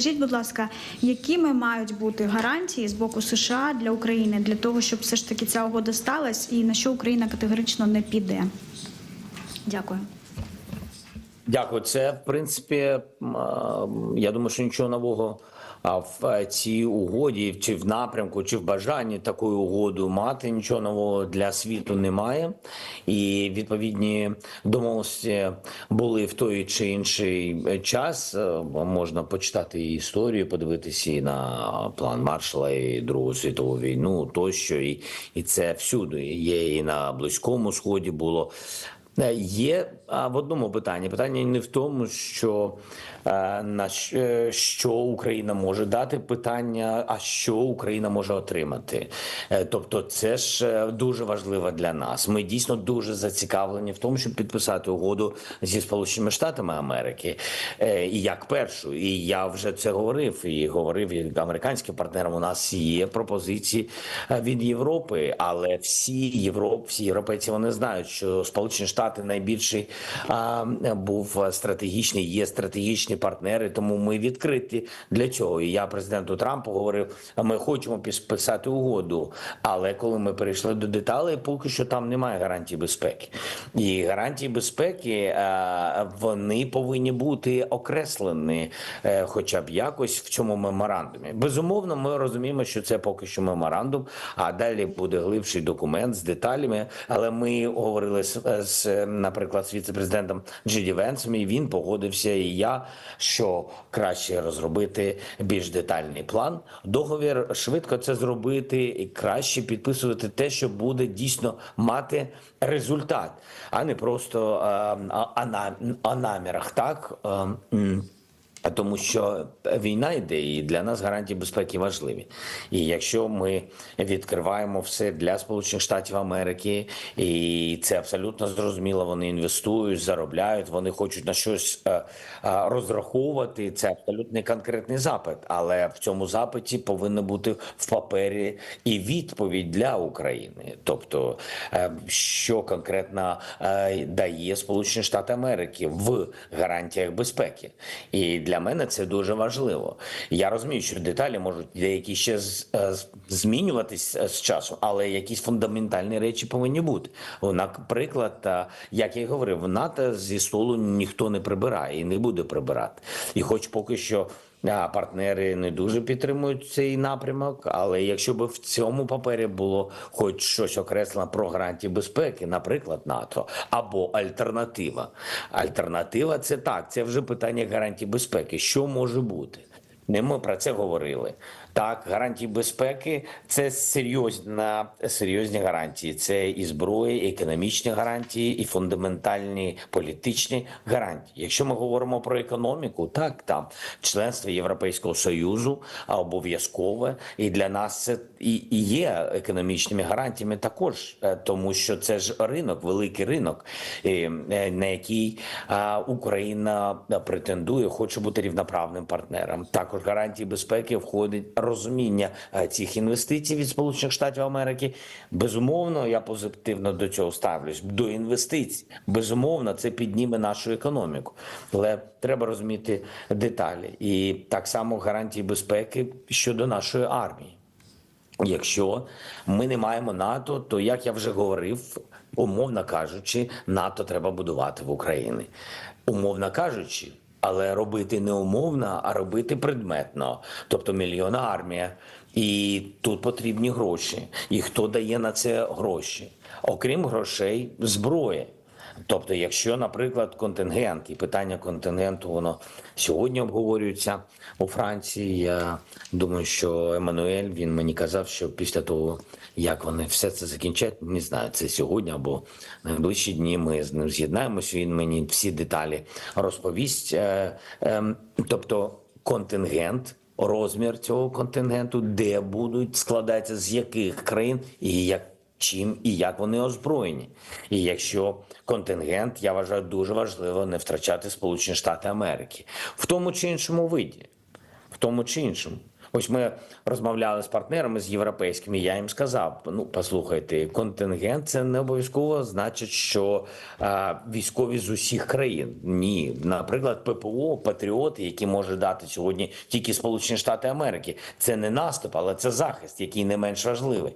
Скажіть, будь ласка, якими мають бути гарантії з боку США для України для того, щоб все ж таки ця угода сталася, і на що Україна категорично не піде? Дякую. Дякую. Це в принципі, я думаю, що нічого нового в е, цій угоді, чи в напрямку, чи в бажанні таку угоду мати нічого нового для світу немає. І відповідні домовленості були в той чи інший час. Е, Можна почитати історію, подивитися і на план Маршала, і Другу світову війну, тощо, і, і це всюди є і на Близькому Сході було. Е, Є в одному питанні. Питання не в тому, що е, на е, що Україна може дати питання, а що Україна може отримати. Тобто, це ж дуже важливо для нас. Ми дійсно дуже зацікавлені в тому, щоб підписати угоду зі Сполученими Штатами Америки. І як першу, і я вже це говорив, і говорив і американським партнерам. У нас є пропозиції від Європи, але всі Європ, всі європейці вони знають, що Сполучені Штати найбільший а, був стратегічний, є стратегічні партнери. Тому ми відкриті для цього. І я президенту Трампу говорив: ми хочемо підписати угоду. Але коли ми перейшли до деталей, поки що там немає гарантій безпеки. І гарантії безпеки а, вони повинні бути окреслені, е, хоча б якось в цьому меморандумі. Безумовно, ми розуміємо, що це поки що меморандум, а далі буде глибший документ з деталями. Але ми говорили з, з наприклад, з віце-президентом Джиді Венсом, і він погодився, і я, що краще розробити більш детальний план. Договір швидко це зробити і краще підписувати те, що буде дійсно мати результат, а не просто а, а, а, на, а намірах. Так. Тому що війна йде, і для нас гарантії безпеки важливі. І якщо ми відкриваємо все для Сполучених Штатів Америки, і це абсолютно зрозуміло, вони інвестують, заробляють, вони хочуть на щось е, е, розраховувати. Це абсолютно конкретний запит. Але в цьому запиті повинна бути в папері і відповідь для України. Тобто, е, що конкретно дає Сполучені Штати Америки в гарантіях безпеки. І для мене це дуже важливо. Я розумію, що деталі можуть деякі ще е, змінюватись е, з часом, але якісь фундаментальні речі повинні бути. Наприклад, е, як я й говорив, в НАТО зі столу ніхто не прибирає і не буде прибирати. І хоч поки що. А партнери не дуже підтримують цей напрямок, але якщо б в цьому папері було хоч щось окреслено про гарантії безпеки, наприклад, НАТО або альтернатива. Альтернатива це так, це вже питання гарантій безпеки. Що може бути? Не ми про це говорили. Так, гарантії безпеки це серйозна, серйозні гарантії. Це і зброя, і економічні гарантії, і фундаментальні політичні гарантії. Якщо ми говоримо про економіку, так там членство Європейського союзу обов'язкове, і для нас це і, і є економічними гарантіями також, е, тому що це ж ринок, великий ринок, е, на який Україна претендує, хоче бути рівноправним партнером. Також гарантії безпеки входить розуміння е, цих інвестицій від Сполучених Штатів Америки. Безумовно, я позитивно до цього ставлюсь. До інвестицій. Безумовно, це підніме нашу економіку. Але треба розуміти деталі. І так само гарантії безпеки щодо нашої армії. Якщо ми не маємо НАТО, то як я вже говорив, умовно кажучи, НАТО треба будувати в Україні. Умовно кажучи, але робити не умовно, а робити предметно. Тобто мільйонна армія. І тут потрібні гроші. І хто дає на це гроші? Окрім грошей, зброя. Тобто, якщо, наприклад, контингент і питання контингенту воно сьогодні обговорюється у Франції. Я думаю, що Еммануель він мені казав, що після того, як вони все це закінчать, не знаю, це сьогодні або найближчі дні. Ми з ним з'єднаємося. Він мені всі деталі розповість. Е, ем, Тобто, контингент. Розмір цього контингенту, де будуть складатися з яких країн і як чим і як вони озброєні. І якщо контингент, я вважаю, дуже важливо не втрачати Сполучені Штати Америки в тому чи іншому виді, в тому чи іншому. Ось ми розмовляли з партнерами з європейськими. Я їм сказав: ну послухайте, контингент це не обов'язково значить, що а, військові з усіх країн. Ні, наприклад, ППО, Патріоти, які може дати сьогодні тільки Сполучені Штати Америки. Це не наступ, але це захист, який не менш важливий.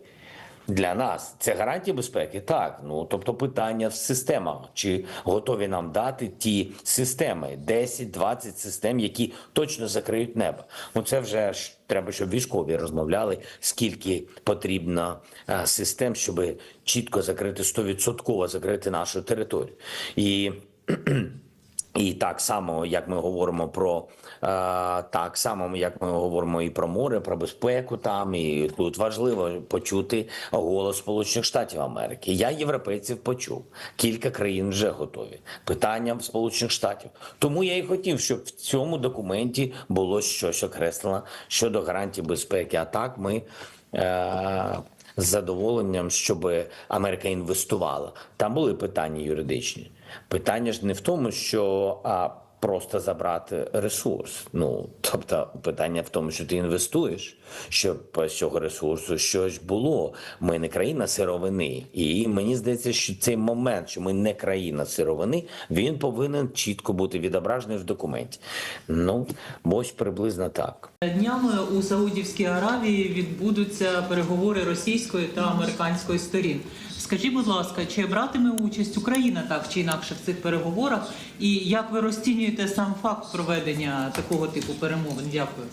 Для нас це гарантія безпеки? Так. Ну тобто питання в системах. Чи готові нам дати ті системи? 10-20 систем, які точно закриють небо. Ну це вже ж треба, щоб військові розмовляли, скільки потрібно е, систем, щоб чітко закрити 100% закрити нашу територію. І і так само, як ми говоримо про е, так само, як ми говоримо і про море, про безпеку там, і тут важливо почути голос Сполучених Штатів Америки. Я європейців почув. Кілька країн вже готові. Питання в Сполучених Штатів. Тому я і хотів, щоб в цьому документі було щось окреслено щодо гарантій безпеки. А так ми. З задоволенням, щоб Америка інвестувала. Там були питання юридичні. Питання ж не в тому, що а, просто забрати ресурс. Ну тобто, питання в тому, що ти інвестуєш, щоб з цього ресурсу щось було. Ми не країна сировини, і мені здається, що цей момент, що ми не країна сировини, він повинен чітко бути відображений в документі. Ну ось приблизно так. Днями у Саудівській Аравії відбудуться переговори російської та американської сторін. Скажіть, будь ласка, чи братиме участь Україна так чи інакше в цих переговорах? І як ви розцінюєте сам факт проведення такого типу перемовин? Дякую.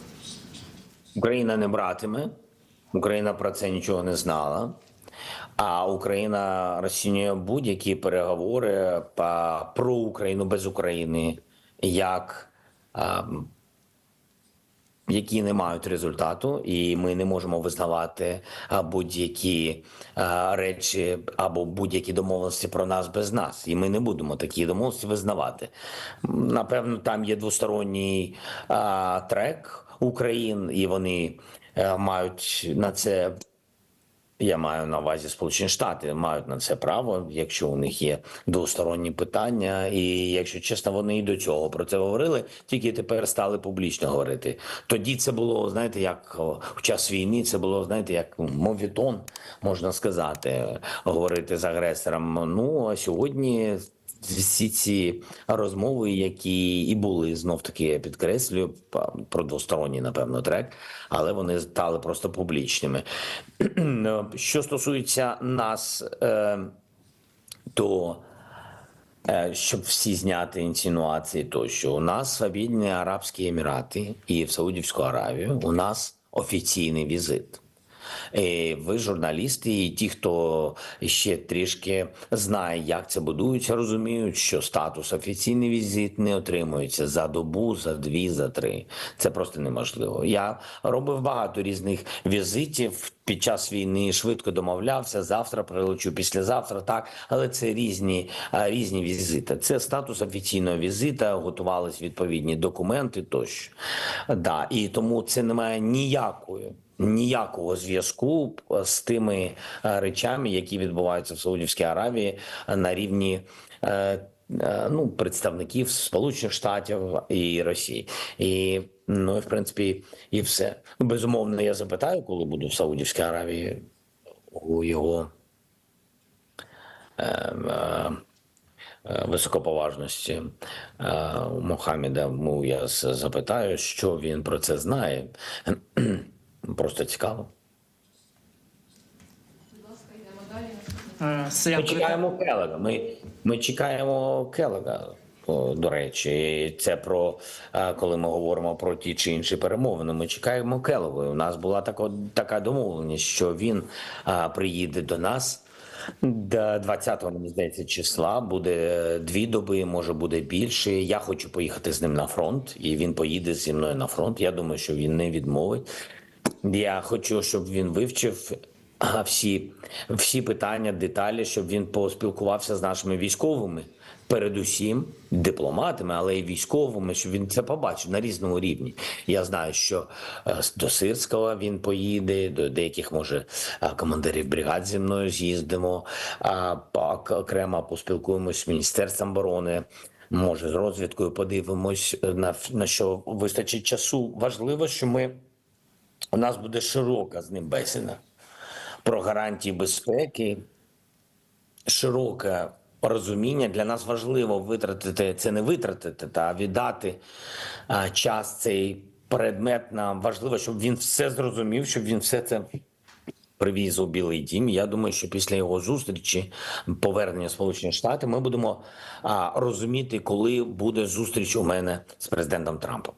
Україна не братиме, Україна про це нічого не знала. А Україна розцінює будь-які переговори про Україну без України як які не мають результату, і ми не можемо визнавати будь-які речі або будь-які домовленості про нас без нас. І ми не будемо такі домовленості визнавати. Напевно, там є двосторонній трек Україн, і вони е, мають на це я маю на увазі Сполучені Штати мають на це право, якщо у них є двосторонні питання, і якщо чесно, вони і до цього про це говорили, тільки тепер стали публічно говорити. Тоді це було, знаєте, як в час війни, це було, знаєте, як мовітон, можна сказати, говорити з агресором. Ну а сьогодні всі ці розмови, які і були знов таки я підкреслюю про двосторонній, напевно, трек, але вони стали просто публічними. Що стосується нас, е, то е, щоб всі зняти інсинуації, тощо у нас Об'єднані Арабські Емірати і в Саудівську Аравію у нас офіційний візит. Е, Ви журналісти, і ті, хто ще трішки знає, як це будується, розуміють, що статус офіційний візит не отримується за добу, за дві, за три. Це просто неможливо. Я робив багато різних візитів під час війни, швидко домовлявся. Завтра прилечу, післязавтра так, але це різні, різні візити. Це статус офіційного візита, готувались відповідні документи тощо. Да, і тому це не має ніякої ніякого зв'язку з тими е, речами, які відбуваються в Саудівській Аравії е, на рівні. е, е, Ну, представників Сполучених Штатів і Росії, і ну в принципі, і все. Безумовно, я запитаю, коли буду в Саудівській Аравії у його е, е, е, високоповажності е, Мохаммеда. Ну, я запитаю, що він про це знає. Просто цікаво. Е, Ми чекаємо Келега. Ми, ми чекаємо Келега. До речі, це про е, коли ми говоримо про ті чи інші перемовини. Ми чекаємо Келега. У нас була така, така домовленість, що він а, приїде до нас. До 20-го, мені здається, числа буде дві доби, може буде більше. Я хочу поїхати з ним на фронт, і він поїде зі мною на фронт. Я думаю, що він не відмовить. Я хочу, щоб він вивчив всі, всі питання, деталі, щоб він поспілкувався з нашими військовими, передусім дипломатами, але й військовими, щоб він це побачив на різному рівні. Я знаю, що е, до Сирського він поїде, до деяких може е, командирів бригад зі мною з'їздимо, а окремо поспілкуємось з міністерством оборони. Може, з розвідкою подивимось на, на що вистачить часу. Важливо, що ми у нас буде широка з ним бесіда про гарантії безпеки, широке розуміння. Для нас важливо витратити це не витратити, та віддати а, час цей предмет. Нам важливо, щоб він все зрозумів, щоб він все це привіз у Білий Дім. Я думаю, що після його зустрічі повернення Сполучені Штати ми будемо а, розуміти, коли буде зустріч у мене з президентом Трампом.